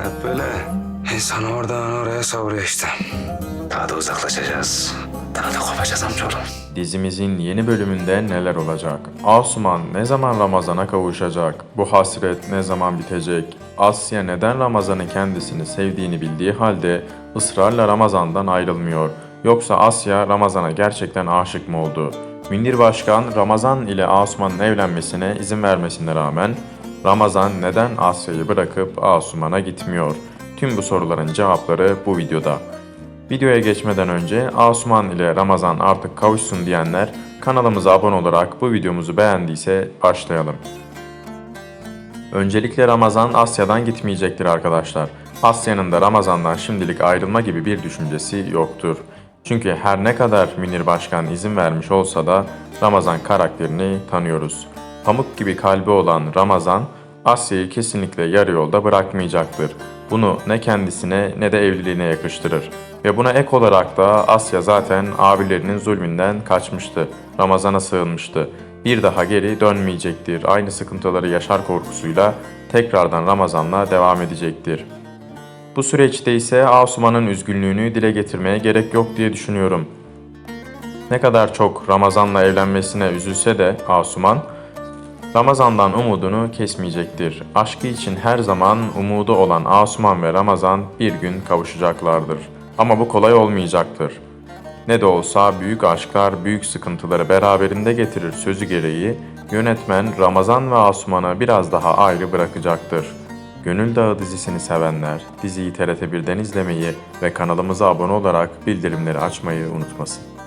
Hep böyle insanı oradan oraya savuruyor işte. Daha da uzaklaşacağız. Daha da kopacağız amcaoğlum. Dizimizin yeni bölümünde neler olacak? Asuman ne zaman Ramazan'a kavuşacak? Bu hasret ne zaman bitecek? Asya neden Ramazan'ın kendisini sevdiğini bildiği halde ısrarla Ramazan'dan ayrılmıyor? Yoksa Asya Ramazan'a gerçekten aşık mı oldu? Münir Başkan Ramazan ile Asuman'ın evlenmesine izin vermesine rağmen Ramazan neden Asya'yı bırakıp Asuman'a gitmiyor? Tüm bu soruların cevapları bu videoda. Videoya geçmeden önce Asuman ile Ramazan artık kavuşsun diyenler kanalımıza abone olarak bu videomuzu beğendiyse başlayalım. Öncelikle Ramazan Asya'dan gitmeyecektir arkadaşlar. Asya'nın da Ramazan'dan şimdilik ayrılma gibi bir düşüncesi yoktur. Çünkü her ne kadar Münir Başkan izin vermiş olsa da Ramazan karakterini tanıyoruz. Pamuk gibi kalbi olan Ramazan, Asya'yı kesinlikle yarı yolda bırakmayacaktır. Bunu ne kendisine ne de evliliğine yakıştırır. Ve buna ek olarak da Asya zaten abilerinin zulmünden kaçmıştı. Ramazan'a sığınmıştı. Bir daha geri dönmeyecektir. Aynı sıkıntıları yaşar korkusuyla tekrardan Ramazan'la devam edecektir. Bu süreçte ise Asuman'ın üzgünlüğünü dile getirmeye gerek yok diye düşünüyorum. Ne kadar çok Ramazan'la evlenmesine üzülse de Asuman, Ramazan'dan umudunu kesmeyecektir. Aşkı için her zaman umudu olan Asuman ve Ramazan bir gün kavuşacaklardır. Ama bu kolay olmayacaktır. Ne de olsa büyük aşklar büyük sıkıntıları beraberinde getirir sözü gereği yönetmen Ramazan ve Asuman'ı biraz daha ayrı bırakacaktır. Gönül Dağı dizisini sevenler diziyi TRT 1'den izlemeyi ve kanalımıza abone olarak bildirimleri açmayı unutmasın.